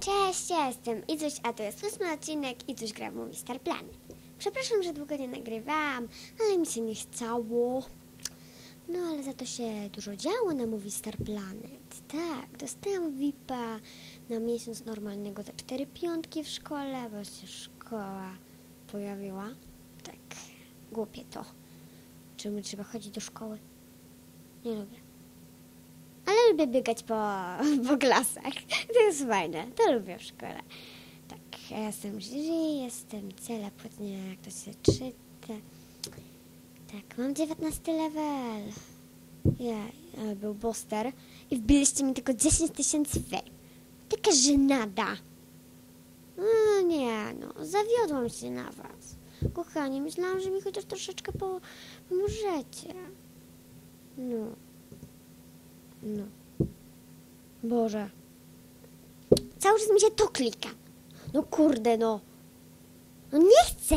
Cześć, ja jestem Izuś, a to jest ósmy odcinek Izuś gra w Movie Star Planet. Przepraszam, że długo nie nagrywałam, ale mi się nie chciało. No, ale za to się dużo działo na Movie Star Planet. Tak, dostałam VIP-a na miesiąc normalnego za cztery piątki w szkole, bo się szkoła pojawiła. Tak, głupie to. Czemu trzeba chodzić do szkoły? Nie lubię. Lubię biegać po, po klasach. To jest fajne. To lubię w szkole. Tak, ja jestem jury, jestem cela płatnia, jak to się czyta. Tak, mam 19 level. Ja, ale był booster i wbiliście mi tylko 10 tysięcy fame. Taka żenada. No nie, no, zawiodłam się na was. Kochani, myślałam, że mi chociaż troszeczkę po, pomożecie. No. No. Boże. Cały czas mi się to klika. No kurde, no. No nie chcę.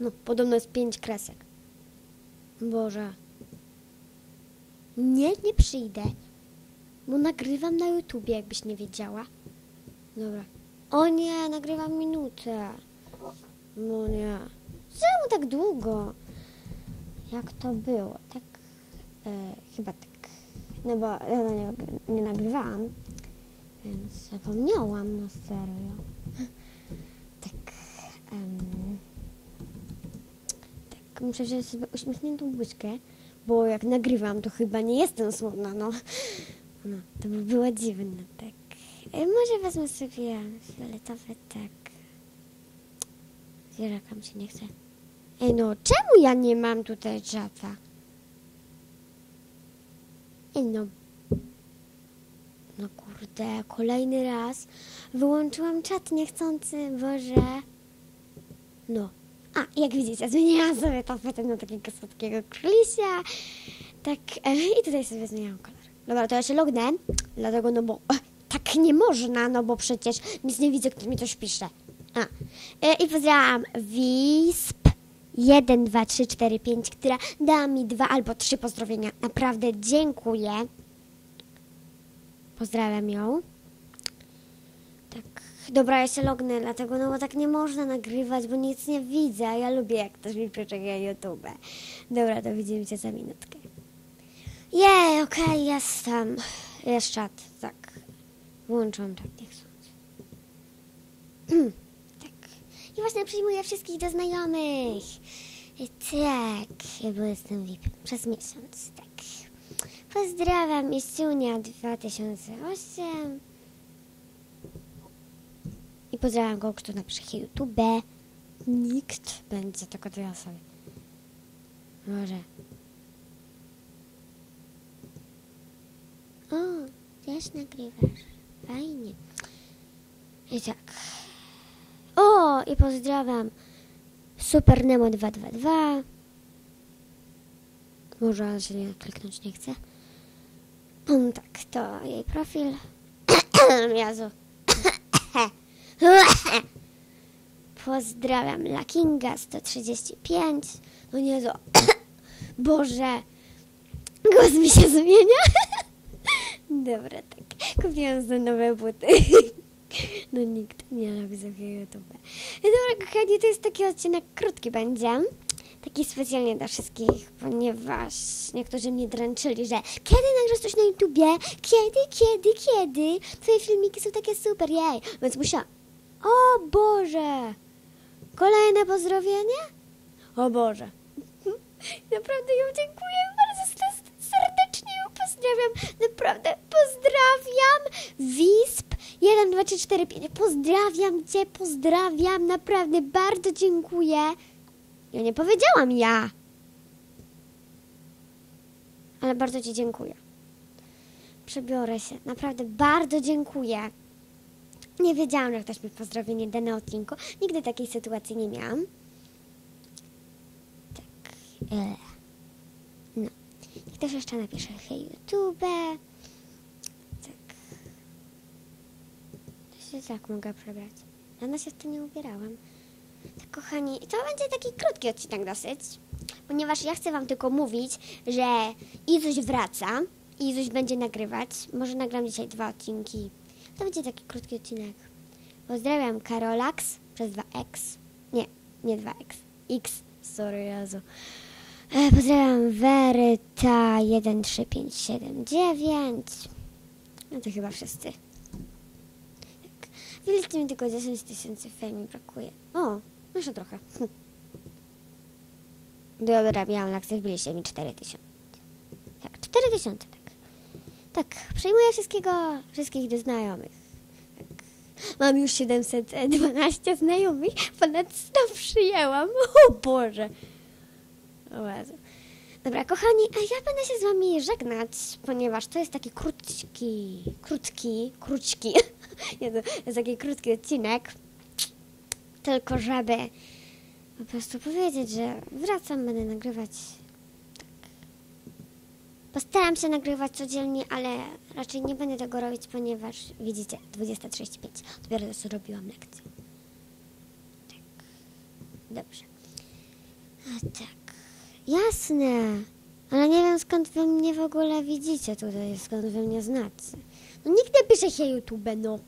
No, podobno jest pięć kresek. Boże. Nie, nie przyjdę. Bo nagrywam na YouTubie, jakbyś nie wiedziała. Dobra. O nie, nagrywam minutę. No nie. Czemu tak długo? Jak to było? Tak, e, chyba tak. No bo ja nie, nie nagrywałam, więc zapomniałam na serio. Tak, em, tak, muszę wziąć sobie uśmiechniętą łyżkę, bo jak nagrywam, to chyba nie jestem smutna, no. No, to by było dziwne, tak. E, może wezmę sobie fioletowe, tak. Zwierzaka mi się nie chce. Ej, no, czemu ja nie mam tutaj czata? Ej, no. No kurde, kolejny raz wyłączyłam czat niechcący, Boże. No. A, jak widzicie, zmieniłam sobie tapetę na takiego słodkiego królisia. Tak, e, i tutaj sobie zmieniałam kolor. Dobra, to ja się lognę, dlatego, no bo tak nie można, no bo przecież nic nie widzę, kto mi coś pisze. A, e, i pozdrawiam Wisp 1, 2, 3, 4, 5, która dała mi dwa albo trzy pozdrowienia. Naprawdę dziękuję. Pozdrawiam ją. Tak, dobra, ja się lognę, dlatego, no bo tak nie można nagrywać, bo nic nie widzę, a ja lubię, jak ktoś mi przeczeka YouTube. Dobra, to widzimy się za minutkę. Jej, okej, jestem. Jest czat, tak. Włączam czat, niech sądzę. I właśnie przyjmuję wszystkich do znajomych. I tak, ja byłem VIP przez miesiąc, tak. Pozdrawiam, Isunia 2008. I pozdrawiam go, kto napisze YouTube. Nikt będzie, tylko to ja sobie. Może. O, też nagrywasz. Fajnie. I tak. I pozdrawiam Super Nemo 222. Może nie kliknąć nie chcę. Um, tak, to jej profil. Jezu. Pozdrawiam Lakinga 135. No nie, zo. Boże. Głos mi się zmienia. Dobra, tak. Kupiłam sobie nowe buty. No nikt nie robi sobie YouTube. Dobra, kochani, to jest taki odcinek krótki będzie. Taki specjalnie dla wszystkich, ponieważ niektórzy mnie dręczyli, że kiedy nagrasz coś na YouTubie? Kiedy, kiedy, kiedy? Twoje filmiki są takie super, jej. Więc musiałam... O Boże! Kolejne pozdrowienie? O Boże. Naprawdę ją dziękuję 1, 2, 3, 4, 5. Pozdrawiam cię, pozdrawiam. Naprawdę bardzo dziękuję. Ja nie powiedziałam ja. Ale bardzo ci dziękuję. Przebiorę się. Naprawdę bardzo dziękuję. Nie wiedziałam, że ktoś mi pozdrowienie da na odcinku. Nigdy takiej sytuacji nie miałam. Tak. E. No. I ktoś jeszcze napisze hej YouTube. Tak. To się tak mogę przebrać. Rano się w to nie ubierałam. Tak, kochani, to będzie taki krótki odcinek dosyć, ponieważ ja chcę wam tylko mówić, że Izuś wraca Izuś będzie nagrywać. Może nagram dzisiaj dwa odcinki. To będzie taki krótki odcinek. Pozdrawiam Karolax przez 2X. Nie, nie 2X. X, sorry Jezu. E, pozdrawiam Weryta 13579. No to chyba wszyscy. Widzicie mi tylko 10 tysięcy fejmi brakuje. O, jeszcze trochę. Hm. Dobra, miałam akcję, wbiliście mi 4 tysiące. Tak, 4 tysiące, tak. Tak, przejmuję wszystkiego, wszystkich do znajomych. Tak. Mam już 712 znajomych, ponad 100 przyjęłam. O Boże. O Jezu. Dobra, kochani, a ja będę się z wami żegnać, ponieważ to jest taki krótki, krótki, krótki, nie, to jest taki krótki odcinek, tylko żeby po prostu powiedzieć, że wracam, będę nagrywać. Postaram się nagrywać codziennie, ale raczej nie będę tego robić, ponieważ widzicie, 20.35, dopiero co robiłam lekcję. Tak, dobrze. A tak. Jasne. Ale nie wiem skąd wy mnie w ogóle widzicie tutaj, skąd wy mnie znacie. No nikt nie pisze się YouTube, no.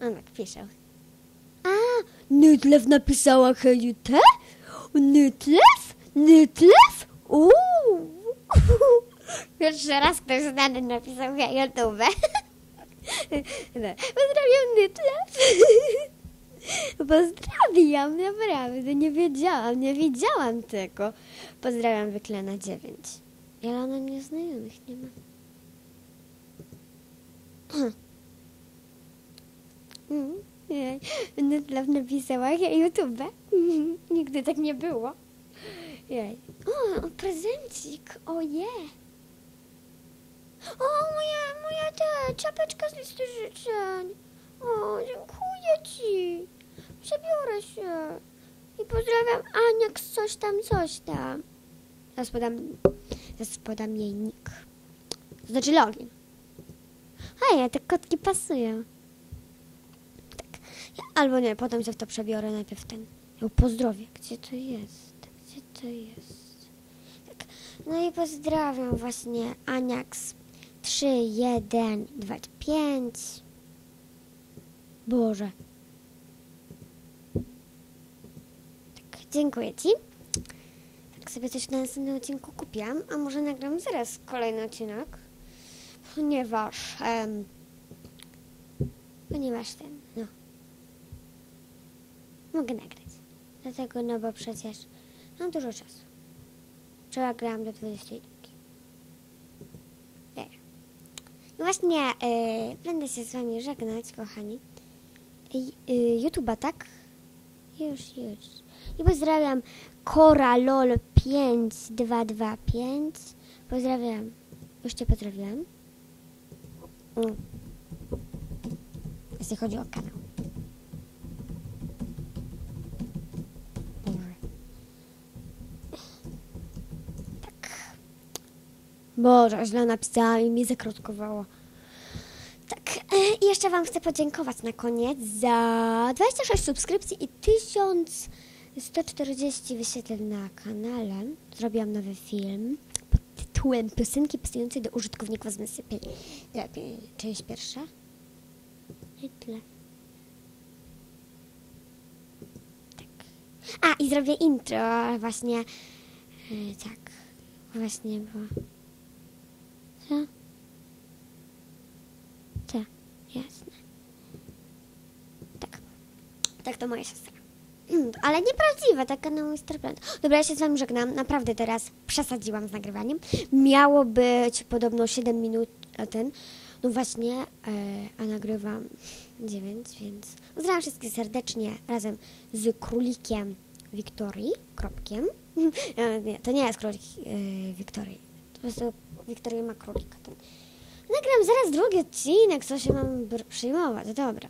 A tak, pisze. A, Nytlew napisała hej te? Nytlew? Nytlew? Uuu. Pierwszy raz ktoś znany napisał hej YouTube. No, Pozdrawiam Nytlew. Pozdrawiam, naprawdę, nie wiedziałam, nie widziałam tego. Pozdrawiam Wyklena 9. Ale ona mnie nie ma. Mm, jej. Netlaw napisała YouTube. Mm, Nigdy tak nie było. Jej. O, prezencik, o. O, moja, moja ta czapeczka z listy życzeń. O, dziękuję ci. Przebiorę się. I pozdrawiam Aniak coś tam, coś tam. Zaraz podam, zaraz podam jej nick. To znaczy login. Ja, te kotki pasują. Tak. Ja, albo nie, potem się w to przebiorę. Najpierw ten. Ją pozdrowię. Gdzie to jest? Gdzie to jest? Tak. No i pozdrawiam właśnie Aniaks 3, 1, 2, 5. Boże. Tak, dziękuję Ci. Tak sobie coś na następnym odcinku kupiłam, a może nagram zaraz kolejny odcinek, ponieważ, em, ponieważ ten, no, mogę nagrać. Dlatego, no bo przecież mam dużo czasu. Wczoraj grałam do 22. Dobra. No właśnie, y, będę się z Wami żegnać, kochani. Y, y, YouTube'a, tak? Już, już. I pozdrawiam Koralol5225. Pozdrawiam. Już Cię pozdrawiam. Mm. Jeśli chodzi o kanał. Tak. Boże, źle napisałam i mi zakrótkowało. Tak, e, i jeszcze Wam chcę podziękować na koniec za 26 subskrypcji i 1140 wyświetleń na kanale. Zrobiłam nowy film pod tytułem Piosenki pasujące do użytkowników z Missy Lepiej, część pierwsza. I tyle. Tak. A, i zrobię intro właśnie. e, tak, właśnie, bo... Co? Tak, jasne. Tak. Tak to moja siostra. Ale nieprawdziwe, taka na mój Starplant. Dobra, ja się z wami żegnam. Naprawdę teraz przesadziłam z nagrywaniem. Miało być podobno 7 minut, ten. No właśnie, e, a nagrywam 9, więc pozdrawiam wszystkich serdecznie razem z królikiem Wiktorii, kropkiem. E, nie, to nie jest królik e, Wiktorii. Po prostu Wiktoria ma królika. Ten. Nagram zaraz drugi odcinek, co się mam przyjmować. Dobra.